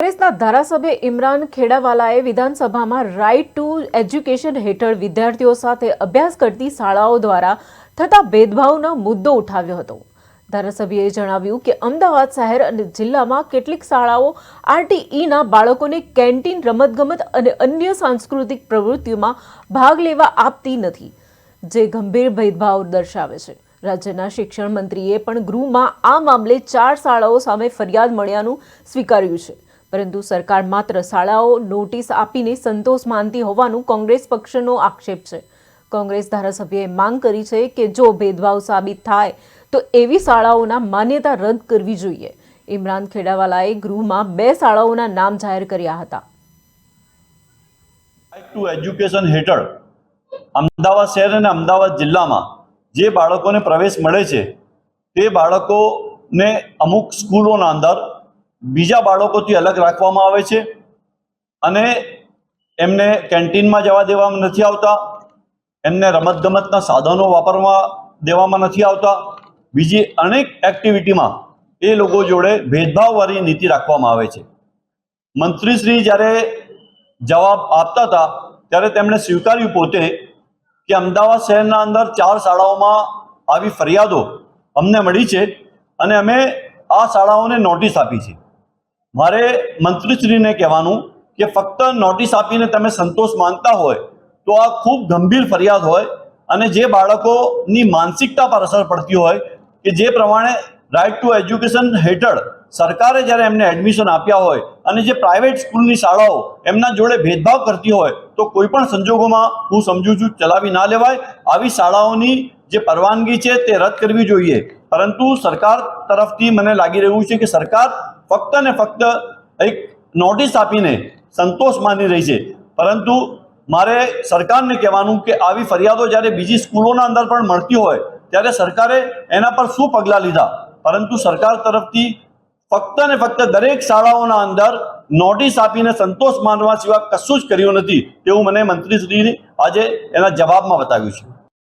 કોંગ્રેસના ધારાસભ્ય ઇમરાન ખેડાવાલાએ વિધાનસભામાં રાઇટ ટુ એજ્યુકેશન હેઠળ વિદ્યાર્થીઓ સાથે અભ્યાસ કરતી શાળાઓ દ્વારા થતા ભેદભાવનો મુદ્દો ઉઠાવ્યો હતો. ધારાસભ્યએ જણાવ્યું કે અમદાવાદ શહેર અને જિલ્લામાં કેટલીક શાળાઓ આરટીઈના બાળકોને કેન્ટીન રમતગમત અને અન્ય સાંસ્કૃતિક પ્રવૃત્તિઓમાં ભાગ લેવા આપતી નથી, જે ગંભીર ભેદભાવ દર્શાવે છે. રાજ્યના શિક્ષણ મંત્રીએ પણ ગૃહમાં આ મામલે ચાર શાળાઓ સામે ફરિયાદ મળ્યાનું સ્વીકાર્યું છે. પરંતુ સરકાર માત્ર શાળાઓ નોટિસ આપીને સંતોષ માનતી હોવાનું કોંગ્રેસ પક્ષનો આક્ષેપ છે. કોંગ્રેસ ધારાસભ્યએ માંગ કરી છે કે જો ભેદભાવ સાબિત થાય, તો એવી શાળાઓના માન્યતા રદ કરવી જોઈએ. ઇમરાન ખેડાવાલાએ ગૃહમાં બે શાળાઓના નામ જાહેર કર્યા હતા. ટુ એજ્યુકેશન હેઠળ અમદાવાદ શહેર અને અમદાવાદ જિલ્લામાં જે બાળકોને પ્રવેશ મળે છે, તે બાળકોને અમુક સ્કૂલોના અંદર બીજા બાળકોથી અલગ રાખવામાં આવે છે અને એમને કેન્ટીનમાં જવા દેવામાં નથી આવતા, એમને રમતગમતના સાધનો વાપરવા દેવામાં નથી આવતા. બીજી અનેક એક્ટિવિટીમાં એ લોકો જોડે ભેદભાવવાળી નીતિ રાખવામાં આવે છે. મંત્રીશ્રી જ્યારે જવાબ આપતા હતા, ત્યારે તેમણે સ્વીકાર્યું પોતે કે અમદાવાદ શહેરના અંદર ચાર શાળાઓમાં આવી ફરિયાદો અમને મળી છે અને અમે આ શાળાઓને નોટિસ આપી છે. મારે મંત્રીશ્રીને કહેવાનું કે ફક્ત નોટિસ આપીને તમે સંતોષ માનતા હોય તો આ ખૂબ ગંભીર ફરિયાદ હોય અને જે બાળકોની માનસિકતા પર અસર પડતી હોય કે જે પ્રમાણે રાઇટ ટુ એજ્યુકેશન હેઠળ સરકારે જ્યારે એમને એડમિશન આપ્યા હોય અને જે પ્રાઇવેટ સ્કૂલની શાળાઓ એમના જોડે ભેદભાવ કરતી હોય તો કોઈ પણ સંજોગોમાં હું સમજુ છું ચલાવી ના લેવાય. આવી શાળાઓની જે પરવાનગી છે તે રદ કરવી જોઈએ. પરંતુ સરકાર તરફથી મને લાગી રહ્યું છે કે સરકાર ફક્ત ને ફક્ત એક નોટિસ આપીને સંતોષ માની રહી છે. પરંતુ મારે સરકારને કહેવાનું કે આવી ફરિયાદો જ્યારે બીજી સ્કૂલોના અંદર પણ મળતી હોય, ત્યારે સરકારે એના પર શું પગલાં લીધા? પરંતુ સરકાર તરફથી ફક્ત ને ફક્ત દરેક શાળાઓના અંદર નોટિસ આપીને સંતોષ માનવા સિવાય કશું જ કર્યું નથી, તેવું મને મંત્રીશ્રીની આજે એના જવાબમાં બતાવ્યું છે.